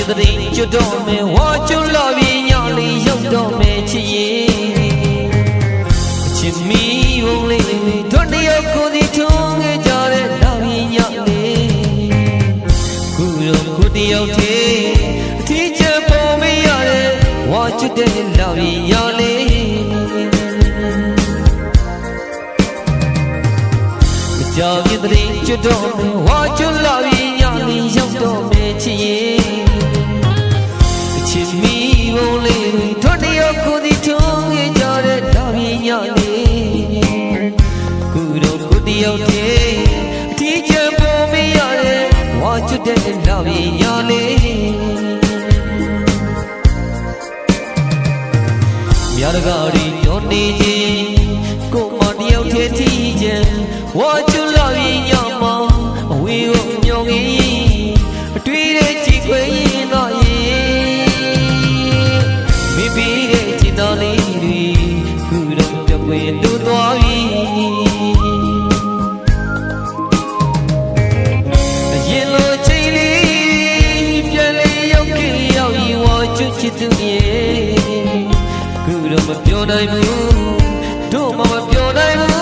ကျွတ်တော့မယ်ဝါကျွတ်လာပြီးညလေးရောက်တော့မယ်ချစ်ရင်အချစ်မီဝုံလေးတို့တယောက်ကိုစီထုံးခဲ့ကြတဲ့လာပြီးညလေးခုတော့ခုတယောက်တည်းအထီးကျပေါ်မရတဲ့ဝါကျွတ်တဲ့လာပြီးညလေးကြောင်ရည်တဲ့ကျွတ်တော့မယ်ဝါကျွတ်လာပြီး ညလေးရောက်တော့မယ်ချစ်ရင်အချစ်မီဘုံလေးထွတ်တယောက်ကိုဒီထုံးခဲ့ကြတဲ့ဒါပြီးညလေးခုတော့ကိုတယောက်တည်းအထီးကျပေါ်မရတဲ့ဝါကျွတ်တဲ့ဒါပြီးညလေးမြားတကားရီညောနေခြင်းကိုမတယောက်တည်းထီးခြင်းဝါကျွလာပြီးညမှာအ ဝေးကိုညောင်ကြီးအတွေ့တဲ့ကြည်ခွေရင်တော့ရင်မိပြီးတဲ့จิตတော်လေးတွေခုတော့ပြပွေတူသွားပြီအရင်လိုချိန်လေးပြန်လေရောက်ခဲ့ရောက်ရင်ဝါကျွချစ်သူရဲ့ခုတော့မပြောနိုင်ဘူးတို့မှမပြောနိုင်ဘူး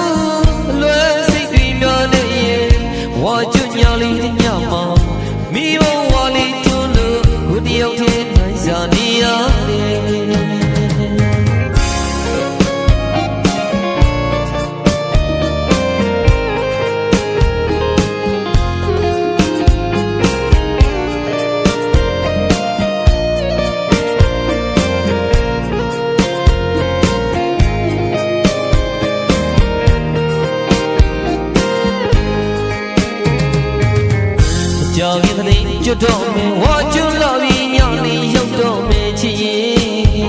ကြောင်ရည်တဲ့ကျွတ်တော့မယ်ဝါကျွလာပြီးညလေးရောက်တော့မယ်ချစ်ရင်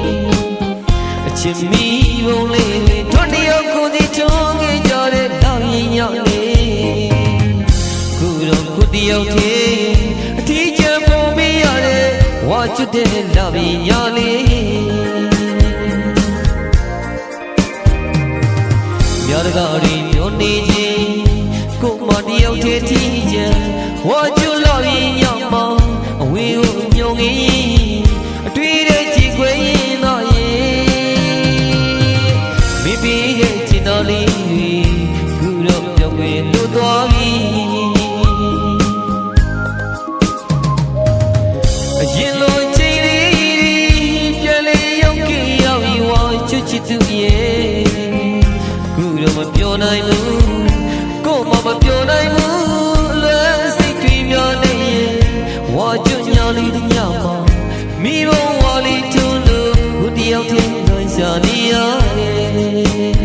အချစ်မီဘုံလေးတွေထွန်းတယောက်ကိုစီချုံးခဲ့ကြတဲ့တောင်ရင်ညလေးခုတော့ခုတယောက်တည်းအထီးကျန်ပုံမရတဲ့ဝါကျွတဲ့လာပြီးညလေးမြားတကားရီညွန်နေခြင်း ကိုမတယောက်တည်းထီးချင်ဝါကျွလာပြီးညမောင်အဝေးကိုညုံငင်းအတွေ့တဲ့ကြည်ခွေရင်တော့ရင်မိပြီးတဲ့ချစ်တော်လေးတွေခုတော့ပြောင်းွယ်လို့သွားပြီအရင်လိုချိန်လေးပြန်လေရောက်ကြရောက်ပြီးဝါချစ်ချစ်သူရဲ့ခုတော့မပြောနိုင်ဘူး ကျွညာလေးတစ်ညမှာမိဘဝလေးထွန်းလို့ဘုတယောက်တည်းနိုင်စားနေရတယ်